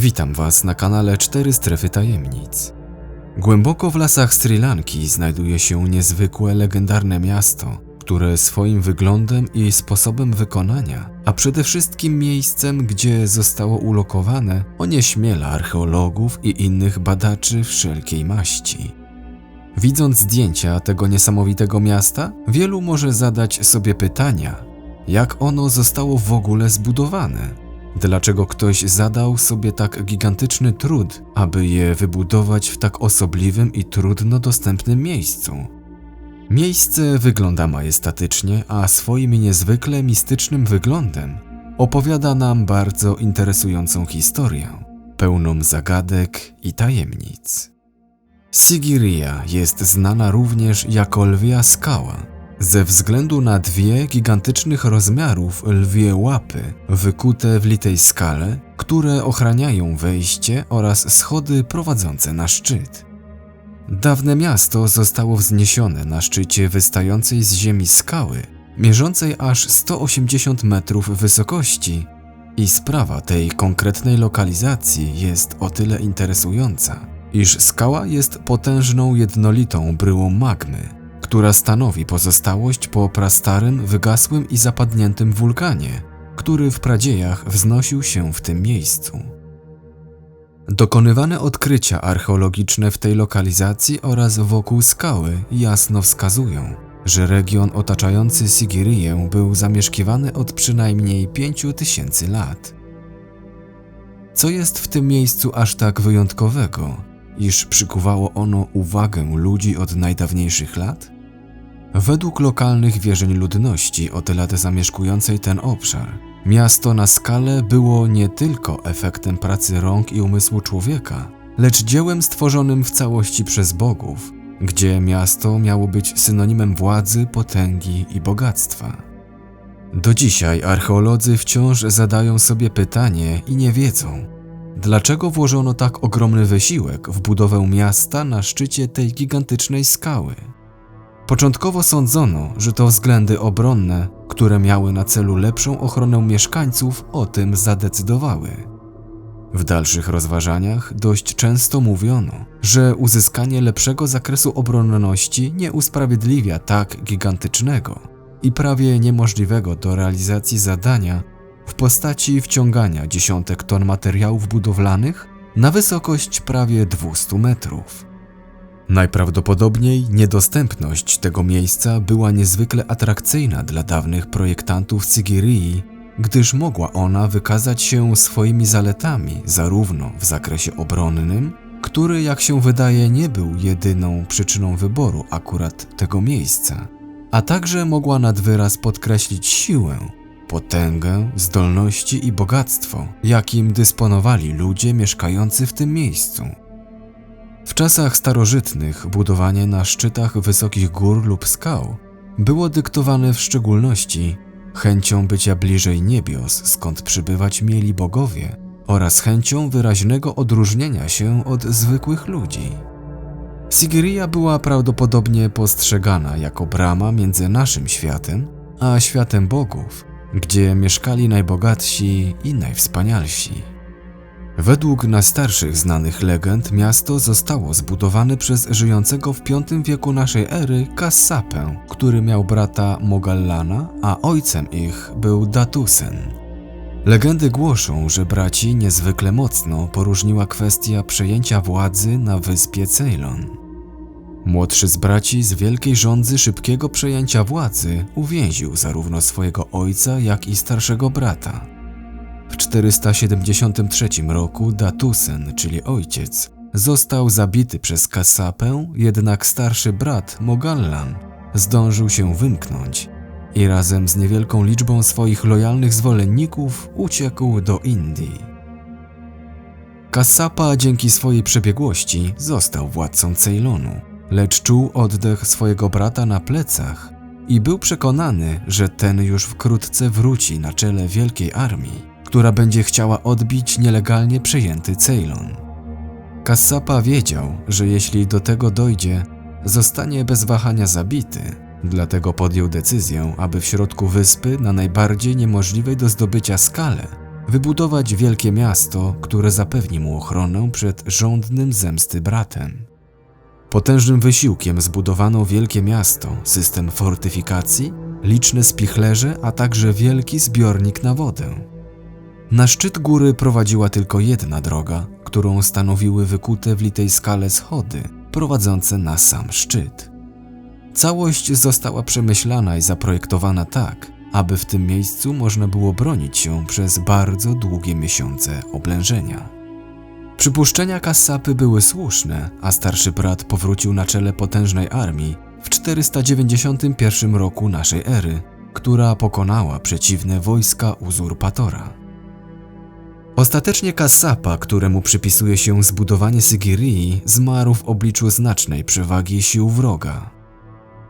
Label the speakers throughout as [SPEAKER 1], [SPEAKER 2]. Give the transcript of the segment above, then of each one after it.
[SPEAKER 1] Witam Was na kanale 4 Strefy Tajemnic. Głęboko w lasach Sri Lanki znajduje się niezwykłe, legendarne miasto, które swoim wyglądem i sposobem wykonania, a przede wszystkim miejscem, gdzie zostało ulokowane, onieśmiela archeologów i innych badaczy wszelkiej maści. Widząc zdjęcia tego niesamowitego miasta, wielu może zadać sobie pytania, jak ono zostało w ogóle zbudowane Dlaczego ktoś zadał sobie tak gigantyczny trud, aby je wybudować w tak osobliwym i trudno dostępnym miejscu? Miejsce wygląda majestatycznie, a swoim niezwykle mistycznym wyglądem opowiada nam bardzo interesującą historię, pełną zagadek i tajemnic. Sigiriya jest znana również jako lwia skała, ze względu na dwie gigantycznych rozmiarów lwie łapy wykute w litej skale, które ochraniają wejście oraz schody prowadzące na szczyt. Dawne miasto zostało wzniesione na szczycie wystającej z ziemi skały, mierzącej aż 180 metrów wysokości i sprawa tej konkretnej lokalizacji jest o tyle interesująca, iż skała jest potężną jednolitą bryłą magmy, która stanowi pozostałość po prastarym, wygasłym i zapadniętym wulkanie, który w pradziejach wznosił się w tym miejscu. Dokonywane odkrycia archeologiczne w tej lokalizacji oraz wokół skały jasno wskazują, że region otaczający Sigirię był zamieszkiwany od przynajmniej 5000 lat. Co jest w tym miejscu aż tak wyjątkowego, iż przykuwało ono uwagę ludzi od najdawniejszych lat? Według lokalnych wierzeń ludności od lat zamieszkującej ten obszar, miasto na skalę było nie tylko efektem pracy rąk i umysłu człowieka, lecz dziełem stworzonym w całości przez bogów, gdzie miasto miało być synonimem władzy, potęgi i bogactwa. Do dzisiaj archeolodzy wciąż zadają sobie pytanie i nie wiedzą, dlaczego włożono tak ogromny wysiłek w budowę miasta na szczycie tej gigantycznej skały. Początkowo sądzono, że to względy obronne, które miały na celu lepszą ochronę mieszkańców, o tym zadecydowały. W dalszych rozważaniach dość często mówiono, że uzyskanie lepszego zakresu obronności nie usprawiedliwia tak gigantycznego i prawie niemożliwego do realizacji zadania w postaci wciągania dziesiątek ton materiałów budowlanych na wysokość prawie 200 metrów. Najprawdopodobniej niedostępność tego miejsca była niezwykle atrakcyjna dla dawnych projektantów Sigirii, gdyż mogła ona wykazać się swoimi zaletami zarówno w zakresie obronnym, który jak się wydaje nie był jedyną przyczyną wyboru akurat tego miejsca, a także mogła nad wyraz podkreślić siłę, potęgę, zdolności i bogactwo, jakim dysponowali ludzie mieszkający w tym miejscu. W czasach starożytnych budowanie na szczytach wysokich gór lub skał było dyktowane w szczególności chęcią bycia bliżej niebios, skąd przybywać mieli bogowie, oraz chęcią wyraźnego odróżnienia się od zwykłych ludzi. Sigiriya była prawdopodobnie postrzegana jako brama między naszym światem a światem bogów, gdzie mieszkali najbogatsi i najwspanialsi. Według najstarszych znanych legend miasto zostało zbudowane przez żyjącego w V wieku naszej ery Kassapę, który miał brata Mogallana, a ojcem ich był Datusen. Legendy głoszą, że braci niezwykle mocno poróżniła kwestia przejęcia władzy na wyspie Ceylon. Młodszy z braci z wielkiej rządzy szybkiego przejęcia władzy uwięził zarówno swojego ojca, jak i starszego brata. W 473 roku Datusen, czyli ojciec, został zabity przez Kasapę, jednak starszy brat Mogallan zdążył się wymknąć i razem z niewielką liczbą swoich lojalnych zwolenników uciekł do Indii. Kasapa dzięki swojej przebiegłości został władcą Ceylonu, lecz czuł oddech swojego brata na plecach i był przekonany, że ten już wkrótce wróci na czele wielkiej armii która będzie chciała odbić nielegalnie przejęty Ceylon. Kassapa wiedział, że jeśli do tego dojdzie, zostanie bez wahania zabity, dlatego podjął decyzję, aby w środku wyspy, na najbardziej niemożliwej do zdobycia skale, wybudować wielkie miasto, które zapewni mu ochronę przed żądnym zemsty bratem. Potężnym wysiłkiem zbudowano wielkie miasto, system fortyfikacji, liczne spichlerze, a także wielki zbiornik na wodę. Na szczyt góry prowadziła tylko jedna droga, którą stanowiły wykute w litej skale schody prowadzące na sam szczyt. Całość została przemyślana i zaprojektowana tak, aby w tym miejscu można było bronić się przez bardzo długie miesiące oblężenia. Przypuszczenia Kassapy były słuszne, a starszy brat powrócił na czele potężnej armii w 491 roku naszej ery, która pokonała przeciwne wojska uzurpatora. Ostatecznie Kassapa, któremu przypisuje się zbudowanie Sygirii, zmarł w obliczu znacznej przewagi sił wroga.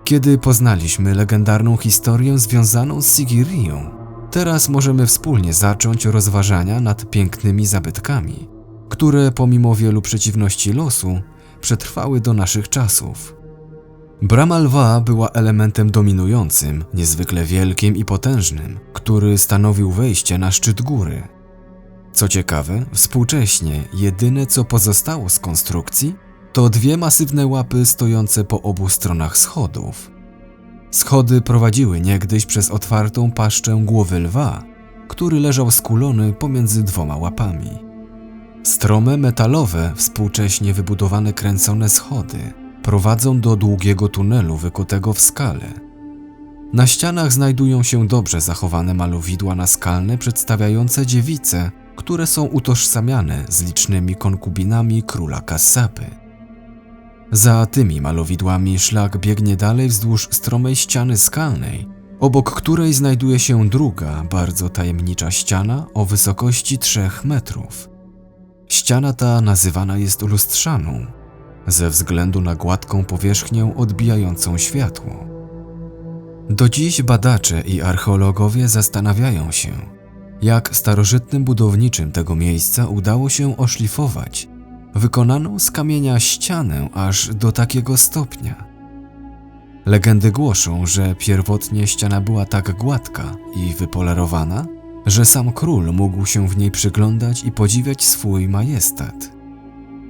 [SPEAKER 1] Kiedy poznaliśmy legendarną historię związaną z Sigirią, teraz możemy wspólnie zacząć rozważania nad pięknymi zabytkami, które pomimo wielu przeciwności losu przetrwały do naszych czasów. Brama lwa była elementem dominującym, niezwykle wielkim i potężnym, który stanowił wejście na szczyt góry. Co ciekawe, współcześnie jedyne co pozostało z konstrukcji to dwie masywne łapy stojące po obu stronach schodów. Schody prowadziły niegdyś przez otwartą paszczę głowy lwa, który leżał skulony pomiędzy dwoma łapami. Strome metalowe, współcześnie wybudowane kręcone schody prowadzą do długiego tunelu wykutego w skale. Na ścianach znajdują się dobrze zachowane malowidła naskalne przedstawiające dziewice, które są utożsamiane z licznymi konkubinami króla Kassapy. Za tymi malowidłami szlak biegnie dalej wzdłuż stromej ściany skalnej, obok której znajduje się druga, bardzo tajemnicza ściana o wysokości 3 metrów. Ściana ta nazywana jest lustrzaną, ze względu na gładką powierzchnię odbijającą światło. Do dziś badacze i archeologowie zastanawiają się, jak starożytnym budowniczym tego miejsca udało się oszlifować wykonaną z kamienia ścianę aż do takiego stopnia. Legendy głoszą, że pierwotnie ściana była tak gładka i wypolerowana, że sam król mógł się w niej przyglądać i podziwiać swój majestat.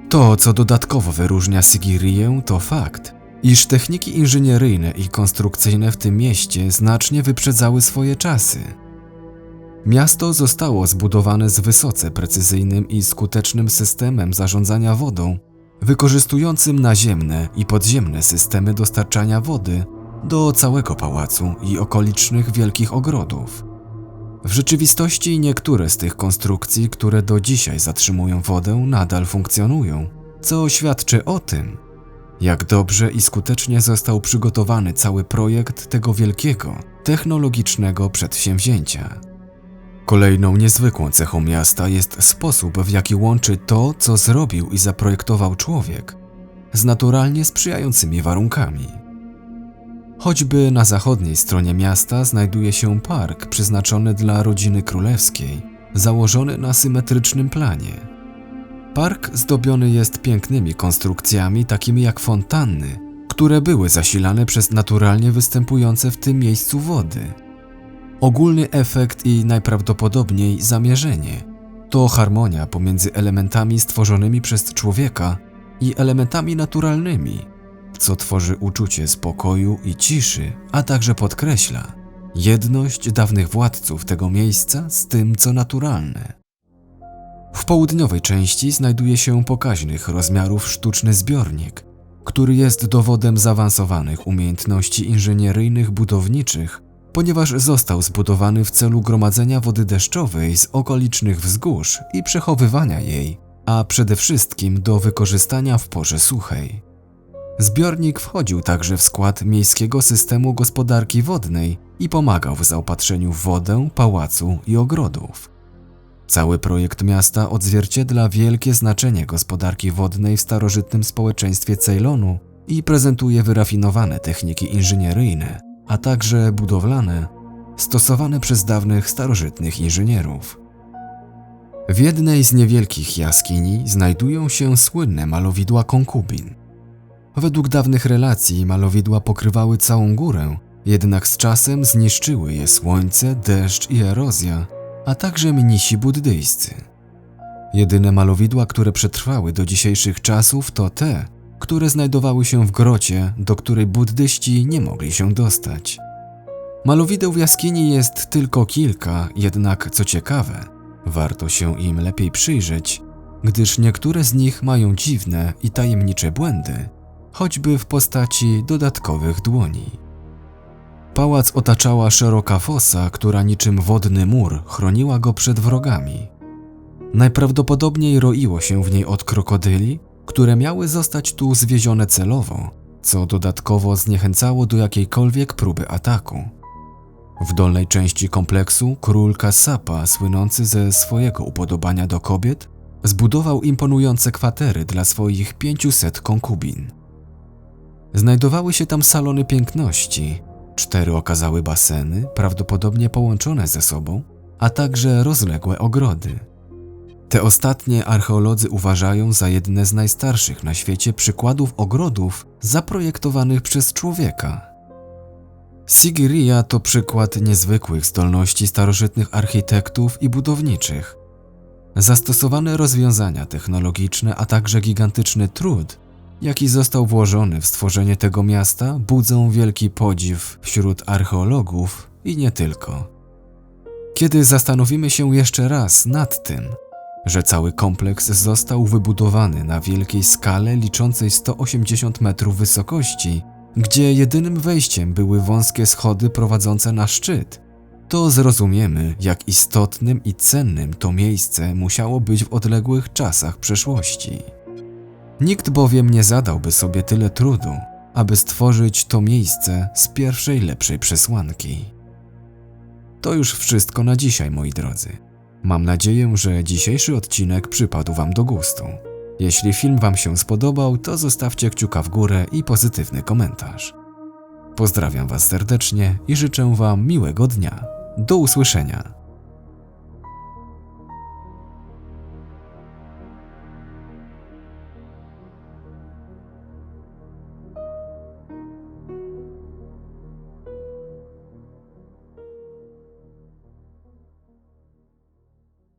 [SPEAKER 1] To, co dodatkowo wyróżnia Sigirię, to fakt, iż techniki inżynieryjne i konstrukcyjne w tym mieście znacznie wyprzedzały swoje czasy. Miasto zostało zbudowane z wysoce precyzyjnym i skutecznym systemem zarządzania wodą, wykorzystującym naziemne i podziemne systemy dostarczania wody do całego pałacu i okolicznych wielkich ogrodów. W rzeczywistości niektóre z tych konstrukcji, które do dzisiaj zatrzymują wodę, nadal funkcjonują, co świadczy o tym, jak dobrze i skutecznie został przygotowany cały projekt tego wielkiego, technologicznego przedsięwzięcia. Kolejną niezwykłą cechą miasta jest sposób, w jaki łączy to, co zrobił i zaprojektował człowiek, z naturalnie sprzyjającymi warunkami. Choćby na zachodniej stronie miasta znajduje się park przeznaczony dla rodziny królewskiej, założony na symetrycznym planie. Park zdobiony jest pięknymi konstrukcjami, takimi jak fontanny, które były zasilane przez naturalnie występujące w tym miejscu wody. Ogólny efekt i najprawdopodobniej zamierzenie to harmonia pomiędzy elementami stworzonymi przez człowieka i elementami naturalnymi, co tworzy uczucie spokoju i ciszy, a także podkreśla jedność dawnych władców tego miejsca z tym, co naturalne. W południowej części znajduje się pokaźnych rozmiarów sztuczny zbiornik, który jest dowodem zaawansowanych umiejętności inżynieryjnych budowniczych ponieważ został zbudowany w celu gromadzenia wody deszczowej z okolicznych wzgórz i przechowywania jej, a przede wszystkim do wykorzystania w porze suchej. Zbiornik wchodził także w skład miejskiego systemu gospodarki wodnej i pomagał w zaopatrzeniu w wodę pałacu i ogrodów. Cały projekt miasta odzwierciedla wielkie znaczenie gospodarki wodnej w starożytnym społeczeństwie Ceylonu i prezentuje wyrafinowane techniki inżynieryjne, a także budowlane, stosowane przez dawnych starożytnych inżynierów. W jednej z niewielkich jaskini znajdują się słynne malowidła konkubin. Według dawnych relacji malowidła pokrywały całą górę, jednak z czasem zniszczyły je słońce, deszcz i erozja, a także mnisi buddyjscy. Jedyne malowidła, które przetrwały do dzisiejszych czasów, to te, które znajdowały się w grocie, do której buddyści nie mogli się dostać. Malowideł w jaskini jest tylko kilka, jednak co ciekawe, warto się im lepiej przyjrzeć, gdyż niektóre z nich mają dziwne i tajemnicze błędy, choćby w postaci dodatkowych dłoni. Pałac otaczała szeroka fosa, która niczym wodny mur chroniła go przed wrogami. Najprawdopodobniej roiło się w niej od krokodyli, które miały zostać tu zwiezione celowo, co dodatkowo zniechęcało do jakiejkolwiek próby ataku. W dolnej części kompleksu król Kassapa, słynący ze swojego upodobania do kobiet, zbudował imponujące kwatery dla swoich 500 konkubin. Znajdowały się tam salony piękności, cztery okazały baseny, prawdopodobnie połączone ze sobą, a także rozległe ogrody. Te ostatnie archeolodzy uważają za jedne z najstarszych na świecie przykładów ogrodów zaprojektowanych przez człowieka. Sigiriya to przykład niezwykłych zdolności starożytnych architektów i budowniczych. Zastosowane rozwiązania technologiczne, a także gigantyczny trud, jaki został włożony w stworzenie tego miasta, budzą wielki podziw wśród archeologów i nie tylko. Kiedy zastanowimy się jeszcze raz nad tym, że cały kompleks został wybudowany na wielkiej skale liczącej 180 metrów wysokości, gdzie jedynym wejściem były wąskie schody prowadzące na szczyt, to zrozumiemy, jak istotnym i cennym to miejsce musiało być w odległych czasach przeszłości. Nikt bowiem nie zadałby sobie tyle trudu, aby stworzyć to miejsce z pierwszej lepszej przesłanki. To już wszystko na dzisiaj, moi drodzy. Mam nadzieję, że dzisiejszy odcinek przypadł Wam do gustu. Jeśli film Wam się spodobał, to zostawcie kciuka w górę i pozytywny komentarz. Pozdrawiam Was serdecznie i życzę Wam miłego dnia. Do usłyszenia.